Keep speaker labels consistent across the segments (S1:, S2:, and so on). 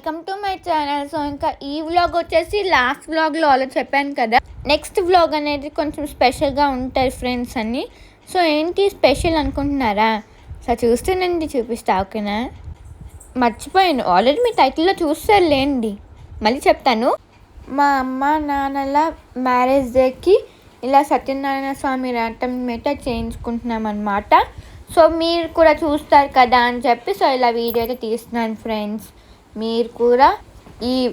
S1: Welcome to my channel so ఇంకా ఈ vlog వచ్చేసి లాస్ట్ వ్లాగ్లో అలా చెప్పాను కదా. నెక్స్ట్ వ్లాగ్ అనేది కొంచెం స్పెషల్గా ఉంటాయి ఫ్రెండ్స్ అని సో ఏంటి స్పెషల్ అనుకుంటున్నారా? సో చూస్తేనండి చూపిస్తా ఓకేనా? మర్చిపోయాను. ఆల్రెడీ మీ టైటిల్లో చూస్తారు లేండి మళ్ళీ చెప్తాను. మా అమ్మ నాన్నల మ్యారేజ్ డేకి ఇలా సత్యనారాయణ స్వామి రాటం మీద చేయించుకుంటున్నాం అనమాట సో మీరు కూడా చూస్తారు కదా అని చెప్పి సో ఇలా వీడియో అయితే తీస్తున్నాను ఫ్రెండ్స్ మీరు కూడా ఈ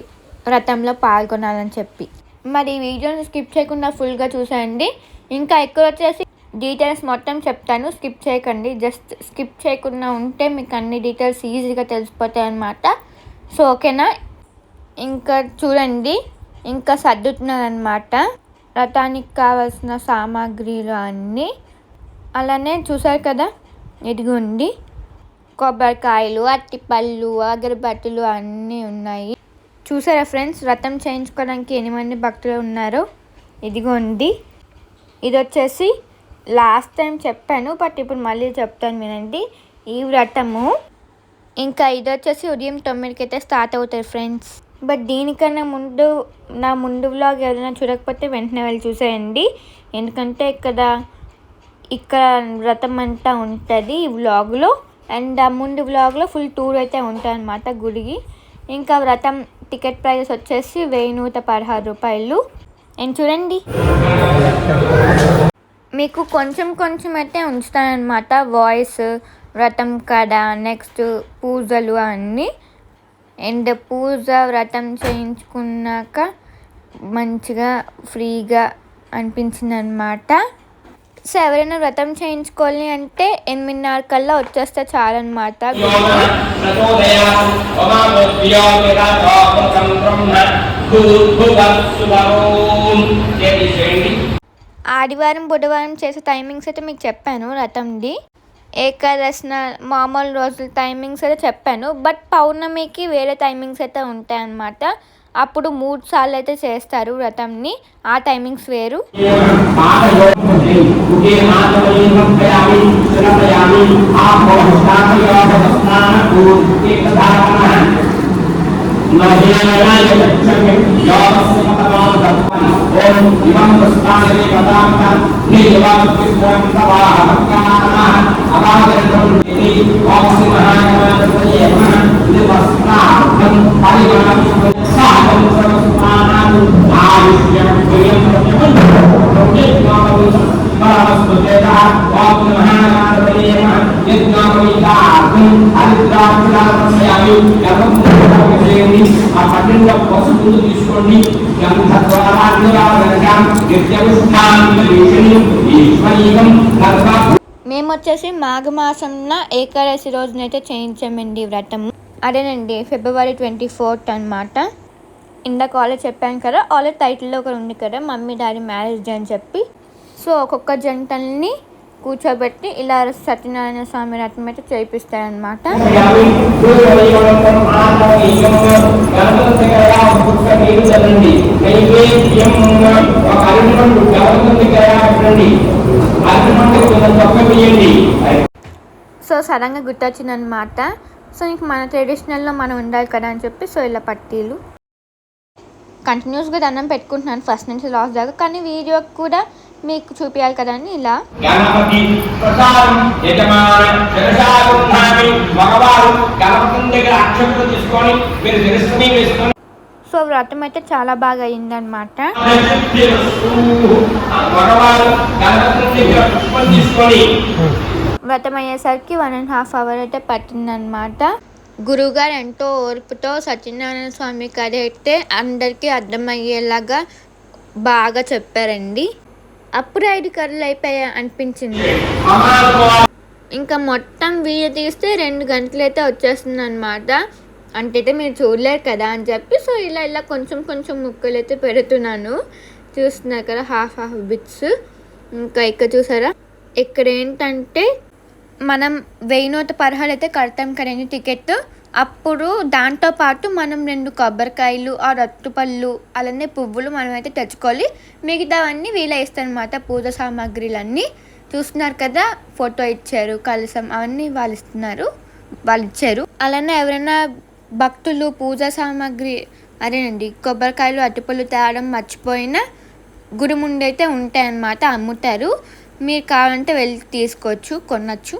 S1: వ్రతంలో పాల్గొనాలని చెప్పి. మరి ఈ వీడియోని స్కిప్ చేయకుండా ఫుల్గా చూసేయండి. ఇంకా ఎక్కువ వచ్చేసి డీటెయిల్స్ మొత్తం చెప్తాను. స్కిప్ చేయకండి. జస్ట్ స్కిప్ చేయకుండా ఉంటే మీకు అన్ని డీటెయిల్స్ ఈజీగా తెలిసిపోతాయి అన్నమాట. సో ఓకేనా? ఇంకా చూడండి. ఇంకా సర్దుతున్నారనమాట రథానికి కావాల్సిన సామాగ్రిలు అన్నీ. అలానే చూసారు కదా? ఇదిగోండి. కొబ్బరికాయలు అట్టిపళ్ళు అగరబత్తులు అన్నీ ఉన్నాయి. చూసారా ఫ్రెండ్స్? రథం చేయించుకోవడానికి ఎన్ని మంది భక్తులు ఉన్నారో? ఇదిగోండి. ఇది వచ్చేసి లాస్ట్ టైం చెప్పాను బట్ ఇప్పుడు మళ్ళీ చెప్తాను వినండి. ఈ వ్రతము ఇంకా ఇది వచ్చేసి ఉదయం తొమ్మిదికి అయితే స్టార్ట్ అవుతారు ఫ్రెండ్స్. బట్ దీనికన్నా ముందు నా ముందు వ్లాగ్ ఏదైనా చూడకపోతే వెంటనే వెళ్ళి చూసేయండి. ఎందుకంటే ఇక్కడ ఇక్కడ వ్రతం అంతా ఉంటుంది ఈ వ్లాగ్లో. అండ్ ఆ ముందు బ్లాగ్లో ఫుల్ టూర్ అయితే ఉంటుంది అనమాట గుడికి. ఇంకా వ్రతం టికెట్ ప్రైజెస్ వచ్చేసి వెయ్యి నూట పదహారు రూపాయలు. అండ్ చూడండి. మీకు కొంచెం కొంచెం అయితే ఉంచుతానమాట వాయిస్ వ్రతం కడ నెక్స్ట్ పూజలు అన్నీ. అండ్ పూజ వ్రతం చేయించుకున్నాక మంచిగా ఫ్రీగా అనిపించింది అనమాట సో ఎవరైనా వ్రతం చేయించుకోవాలి అంటే ఎనిమిదిన్నర కల్లా వచ్చేస్తే చాలన్నమాట. ఆదివారం బుధవారం చేసే టైమింగ్స్ అయితే మీకు చెప్పాను రథంది ఏకాదశన మామూలు రోజుల టైమింగ్స్ అయితే చెప్పాను బట్ పౌర్ణమికి వేరే టైమింగ్స్ అయితే ఉంటాయి అన్నమాట అప్పుడు మూడు సార్లు అయితే చేస్తారు వ్రతంని. ఆ టైమింగ్స్ వేరు.
S2: ఓం తీసుకోండి ప్రస్థానే పదాంత నీవాస్తిస్వం సవాహకాన అవాదరం
S1: మేము వచ్చేసి మాఘమాసంన ఏకాదశి రోజునైతే చేయించామండి వ్రతం అదేనండి ఫిబ్రవరి ట్వంటీ ఫోర్త్ అనమాట ఇందాక ఆల్రెడీ చెప్పాను కదా ఆల్రెడీ టైటిల్లో ఒకటి ఉంది కదా మమ్మీ డాడీ మ్యారేజ్ డే అని చెప్పి సో ఒక్కొక్క జంటల్ని కూర్చోబెట్టి ఇలా సత్యనారాయణ స్వామి రథం అయితే చేయిస్తారనమాట సో సడన్గా గుర్తొచ్చిందనమాట సో ఇంక మన ట్రెడిషనల్లో మనం ఉండాలి కదా అని చెప్పి సో ఇలా పట్టీలు. కంటిన్యూస్గా దండం పెట్టుకుంటున్నాను ఫస్ట్ నుంచి లాస్ట్ దాకా. కానీ వీడియో కూడా మీకు చూపించాలి కదా అని ఇలా.
S2: తీసుకొని మీరు
S1: సో వ్రతం అయితే చాలా బాగా అయిందనమాట వ్రతం అయ్యేసరికి వన్ అండ్ హాఫ్ అవర్ అయితే పట్టిందనమాట గురువుగారు ఎంతో ఓర్పుతో సత్యనారాయణ స్వామి కథ అయితే అందరికీ అర్థమయ్యేలాగా బాగా చెప్పారండి. అప్పుడు ఐదు కర్రలు అయిపోయా అనిపించింది. ఇంకా మొత్తం వీడియో తీస్తే రెండు గంటలు అయితే వచ్చేస్తుంది అనమాట అంటే అయితే మీరు చూడలేరు కదా అని చెప్పి సో ఇలా ఇలా కొంచెం కొంచెం ముక్కలు అయితే పెడుతున్నాను. చూస్తున్నారు కదా హాఫ్ హాఫ్ బిట్స్ ఇంకా ఇక్కడ చూసారా? ఇక్కడ ఏంటంటే మనం వెయ్యి నూట పరహాలు అయితే కడతాం కదండి టికెట్. అప్పుడు దాంతో పాటు మనం రెండు కొబ్బరికాయలు ఆ రట్టుపళ్ళు అలానే పువ్వులు మనం అయితే తెచ్చుకోవాలి. మిగతావన్నీ వీళ్ళే పూజ సామాగ్రిలన్నీ. చూస్తున్నారు కదా ఫోటో ఇచ్చారు కలసం అవన్నీ వాళ్ళు ఇస్తున్నారు వాళ్ళు ఇచ్చారు. అలానే ఎవరైనా భక్తులు పూజా సామాగ్రి అదేనండి కొబ్బరికాయలు అరటిపళ్ళు తేవడం మర్చిపోయిన గుడి ముందైతే ఉంటాయన్నమాట అమ్ముతారు. మీరు కావాలంటే వెళ్ళి తీసుకోవచ్చు కొనచ్చు.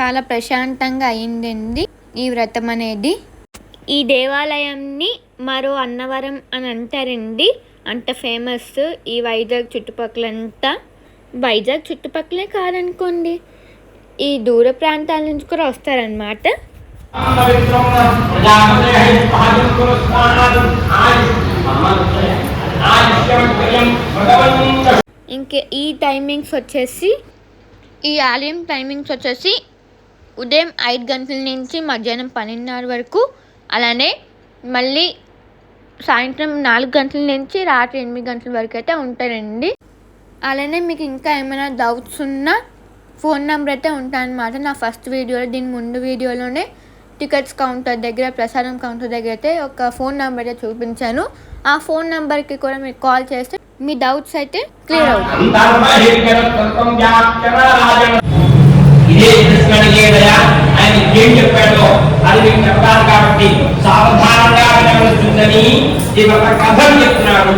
S1: చాలా ప్రశాంతంగా అయిందండి ఈ వ్రతం అనేది. ఈ దేవాలయాన్ని మరో అన్నవరం అని అంటారండి. అంత ఫేమస్ ఈ వైజాగ్ చుట్టుపక్కలంతా. వైజాగ్ చుట్టుపక్కలే కాదనుకోండి. ఈ దూర ప్రాంతాల నుంచి కూడా వస్తారనమాట ఇంకా ఈ టైమింగ్స్ వచ్చేసి ఈ ఆలయం టైమింగ్స్ వచ్చేసి ఉదయం ఐదు గంటల నుంచి మధ్యాహ్నం పన్నెండున్నర వరకు. అలానే మళ్ళీ సాయంత్రం నాలుగు గంటల నుంచి రాత్రి ఎనిమిది గంటల వరకు అయితే ఉంటారండి. అలానే మీకు ఇంకా ఏమైనా డౌట్స్ ఉన్నా ఫోన్ నెంబర్ అయితే ఉంటాయన్నమాట నా ఫస్ట్ వీడియోలో దీని ముందు వీడియోలోనే. టికెట్స్ కౌంటర్ దగ్గర ప్రసాదం కౌంటర్ దగ్గర అయితే ఒక ఫోన్ నెంబర్ అయితే చూపించాను. ఆ ఫోన్ నెంబర్కి కూడా మీరు కాల్ చేస్తే మీ డౌట్స్ అయితే క్లియర్
S2: చెప్తున్నాడు.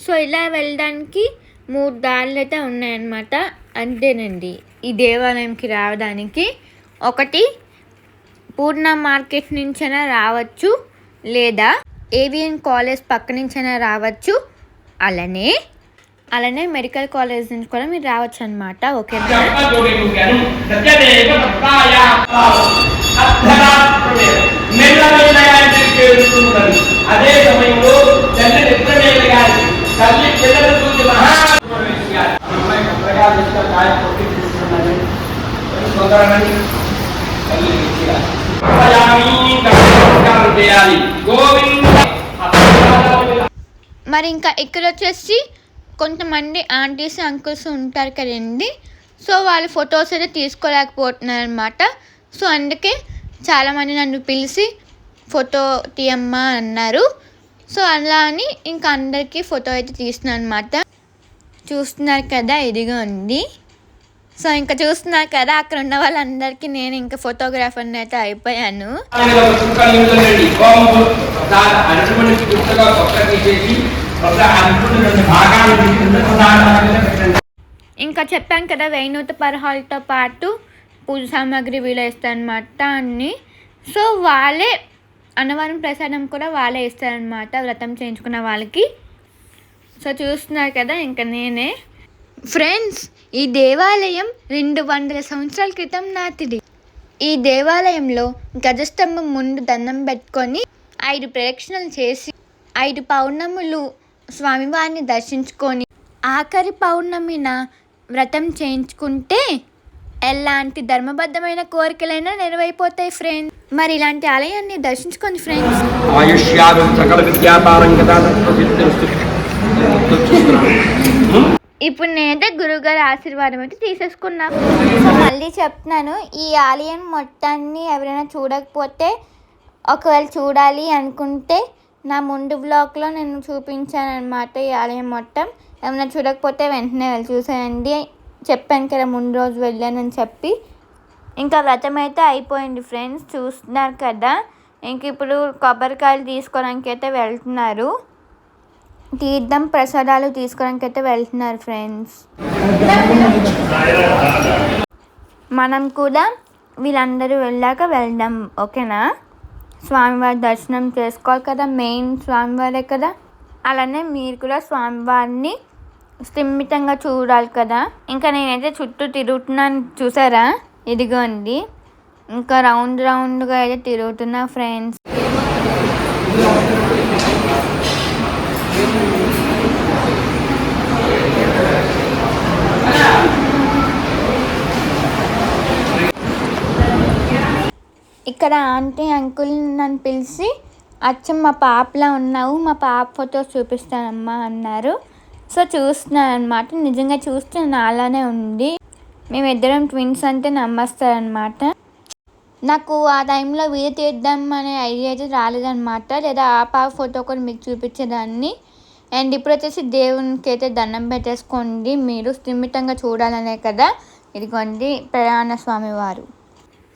S1: సో ఇలా వెళ్ళడానికి మూడు దారులు అయితే ఉన్నాయన్నమాట. అంతేనండి. ఈ దేవాలయంకి రావడానికి ఒకటి పూర్ణ మార్కెట్ నుంచైనా రావచ్చు లేదా ఏవిఎన్ కాలేజ్ పక్క నుంచైనా రావచ్చు. అలానే అలానే మెడికల్ కాలేజ్ నుంచి కూడా మీరు రావచ్చు అనమాట
S2: ఓకే? అదే సమయంలో తల్లి పిల్లలు చూసి మహా అమ్మాయి కొట్టి తీసుకున్నది తల్లి
S1: మరి ఇంకా ఇక్కడ వచ్చేసి కొంతమంది ఆంటీస్ అంకుల్స్ ఉంటారు కదండి. సో వాళ్ళ ఫొటోస్ అయితే తీసుకోలేకపోతున్నారు అనమాట సో అందుకే చాలామంది నన్ను పిలిచి ఫోటో తీయమ్మా అన్నారు. సో అలా అని ఇంకా అందరికీ ఫోటో అయితే తీస్తున్నాను అనమాట చూస్తున్నారు కదా ఇదిగో ఉంది సో ఇంకా చూస్తున్నారు కదా అక్కడ ఉన్న వాళ్ళందరికీ నేను ఇంకా ఫోటోగ్రాఫర్ని అయితే అయిపోయాను. ఇంకా చెప్పాను కదా వేణుత పరహాలతో పాటు పూజ సామాగ్రి వీళ్ళు ఇస్తారనమాట అన్ని. సో వాళ్ళే అన్నవరం ప్రసాదం కూడా వాళ్ళే ఇస్తారనమాట వ్రతం చేయించుకున్న వాళ్ళకి. సో చూస్తున్నారు కదా ఇంకా నేనే. ఫ్రెండ్స్ ఈ దేవాలయం రెండు వందల సంవత్సరాల క్రితం నాటిది. ఈ దేవాలయంలో గజస్తంభం ముందు దండం పెట్టుకొని ఐదు ప్రదక్షిణలు చేసి ఐదు పౌర్ణములు స్వామివారిని దర్శించుకొని ఆఖరి పౌర్ణమిన వ్రతం చేయించుకుంటే ఎలాంటి ధర్మబద్ధమైన కోరికలైనా నెరవైపోతాయి ఫ్రెండ్స్ మరి ఇలాంటి ఆలయాన్ని దర్శించుకోండి ఫ్రెండ్స్
S2: ఆయుష్యాలు సకల విద్యాపారం కదా.
S1: ఇప్పుడు నేనైతే గురువుగారి ఆశీర్వాదం అయితే తీసేసుకున్నా. సో మళ్ళీ చెప్తున్నాను ఈ ఆలయం మొత్తాన్ని ఎవరైనా చూడకపోతే ఒకవేళ చూడాలి అనుకుంటే నా ముందు బ్లాగ్లో నేను చూపించాను అనమాట ఈ ఆలయం మొత్తం. ఏమైనా చూడకపోతే వెంటనే వెళ్ళి చూసేయండి. చెప్పాను కదా ముందు రోజు వెళ్ళానని చెప్పి. ఇంకా వ్రతం అయితే అయిపోయింది ఫ్రెండ్స్ చూస్తున్నారు కదా. ఇంక ఇప్పుడు కొబ్బరికాయలు తీసుకోవడానికి అయితే వెళ్తున్నారు. తీర్థం ప్రసాదాలు తీసుకోవడానికి అయితే వెళ్తున్నారు ఫ్రెండ్స్. మనం కూడా వీళ్ళందరూ వెళ్ళాక వెళ్దాం ఓకేనా? స్వామివారి దర్శనం చేసుకోవాలి కదా మెయిన్ స్వామివారే కదా? అలానే మీరు కూడా స్వామివారిని స్థిమితంగా చూడాలి కదా? ఇంకా నేనైతే చుట్టూ తిరుగుతున్నాను చూసారా? ఇదిగోండి. ఇంకా రౌండ్ రౌండ్గా అయితే తిరుగుతున్నా ఫ్రెండ్స్. ఇక్కడ ఆంటీ అంకుల్ నన్ను పిలిచి అచ్చం మా పాపలా ఉన్నావు మా పాప ఫోటో చూపిస్తానమ్మా అన్నారు. సో చూస్తున్నాను అనమాట నిజంగా చూస్తే నాలానే ఉంది. మేమిద్దరం ట్విన్స్ అంటే నమ్మస్తారనమాట నాకు ఆ టైంలో వీడియో తీద్దాం అనే ఐడియా అయితే రాలేదనమాట లేదా ఆ పాప ఫోటో కూడా మీకు చూపించేదాన్ని. అండ్ ఇప్పుడు వచ్చేసి దేవునికి అయితే దండం పెట్టేసుకోండి. మీరు స్థిమితంగా చూడాలనే కదా. ఇదిగోండి ప్రయాణ స్వామి వారు.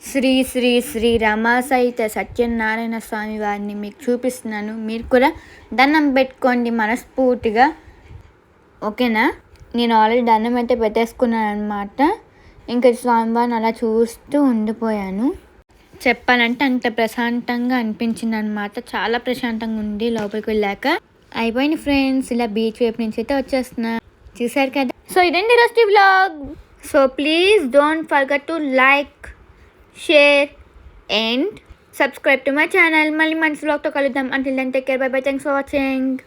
S1: శ్రీ శ్రీ శ్రీ రమాసహిత సత్యనారాయణ స్వామి వారిని మీకు చూపిస్తున్నాను. మీరు కూడా దండం పెట్టుకోండి మనస్ఫూర్తిగా. ఓకేనా? నేను ఆల్రెడీ దండం అయితే పెట్టేసుకున్నాను అనమాట ఇంకా స్వామివారిని అలా చూస్తూ ఉండిపోయాను. చెప్పాలంటే అంత ప్రశాంతంగా అనిపించింది అనమాట చాలా ప్రశాంతంగా ఉంది లోపలికి వెళ్ళాక. అయిపోయింది ఫ్రెండ్స్ ఇలా బీచ్ వైపు నుంచి అయితే వచ్చేస్తున్నా. చూసారు కదా? సో ఇదండి రోజు vlog. So please don't forget to like share and subscribe to my channel. మళ్ళీ మంచి వ్లాగ్తో కలుద్దాం. అంటే then take care. Bye bye. Thanks for watching.